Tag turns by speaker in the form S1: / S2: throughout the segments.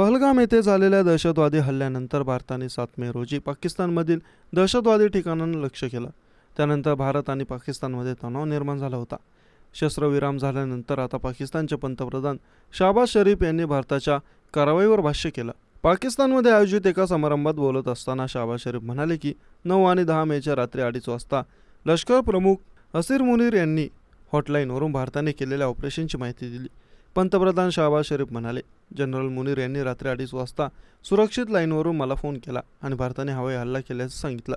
S1: पहलगाम येथे झालेल्या दहशतवादी हल्ल्यानंतर भारताने सात मे रोजी पाकिस्तानमधील दहशतवादी ठिकाणांना लक्ष केलं. त्यानंतर भारत आणि पाकिस्तानमध्ये तणाव निर्माण झाला होता. शस्त्रविराम झाल्यानंतर आता पाकिस्तानचे पंतप्रधान शाबाज शरीफ यांनी भारताच्या कारवाईवर भाष्य केलं. पाकिस्तानमध्ये आयोजित एका समारंभात बोलत असताना शाबाज शरीफ म्हणाले की नऊ आणि दहा मेच्या रात्री अडीच वाजता लष्कर प्रमुख असीर मुनीर यांनी हॉटलाईनवरून भारताने केलेल्या ऑपरेशनची माहिती दिली. पंतप्रधान शहाबाज शरीफ म्हणाले जनरल मुनीर यांनी रात्री अडीच वाजता सुरक्षित लाईनवरून मला फोन केला आणि भारताने हवाई हल्ला केल्याचं सांगितलं.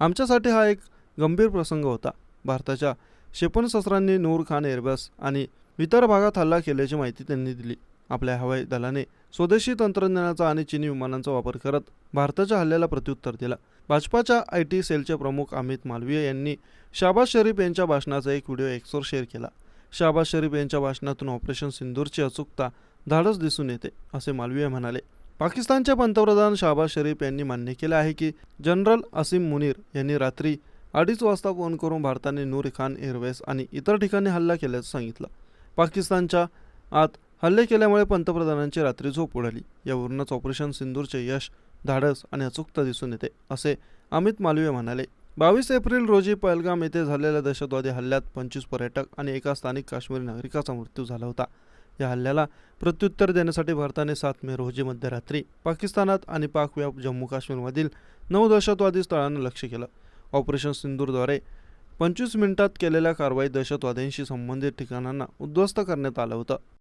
S1: आमच्यासाठी हा एक गंभीर प्रसंग होता. भारताच्या क्षेपणशस्त्रांनी नूर खान एअरबस आणि इतर भागात हल्ला केल्याची माहिती त्यांनी दिली. आपल्या हवाई दलाने स्वदेशी तंत्रज्ञानाचा आणि चिनी विमानांचा वापर करत भारताच्या हल्ल्याला प्रत्युत्तर दिलं. भाजपाच्या आय टी सेलचे प्रमुख अमित मालवीय यांनी शाबाज शरीफ यांच्या भाषणाचा एक व्हिडिओ एक्सवर शेअर केला. शाबाज शरीफ यांच्या भाषणातून ऑपरेशन सिंदूरची अचूकता धाडस दिसून येते असे मालवीय म्हणाले. पाकिस्तानचे पंतप्रधान शाबाज शरीफ यांनी मान्य केले आहे की जनरल असीम मुनीर यांनी रात्री अडीच वाजता फोन करून भारताने नूर खान एअरवेज आणि इतर ठिकाणी हल्ला केल्याचं सांगितलं. पाकिस्तानच्या आत हल्ले केल्यामुळे पंतप्रधानांची रात्री झोप उडाली. यावरूनच ऑपरेशन सिंदूरचे यश धाडस आणि अचूकता दिसून येते असे अमित मालवीय म्हणाले. बावीस एप्रिल रोजी पहलगाम येथे झालेल्या दहशतवादी हल्ल्यात पंचवीस पर्यटक आणि एका स्थानिक काश्मीरी नागरिकाचा मृत्यू झाला होता. या हल्ल्याला प्रत्युत्तर देण्यासाठी भारताने सात मे रोजी मध्यरात्री पाकिस्तानात आणि पाकव्याप जम्मू काश्मीरमधील नऊ दहशतवादी स्थळांना लक्ष केलं. ऑपरेशन सिंदूरद्वारे पंचवीस मिनिटात केलेल्या कारवाईत दहशतवाद्यांशी संबंधित ठिकाणांना उद्ध्वस्त करण्यात आलं होतं.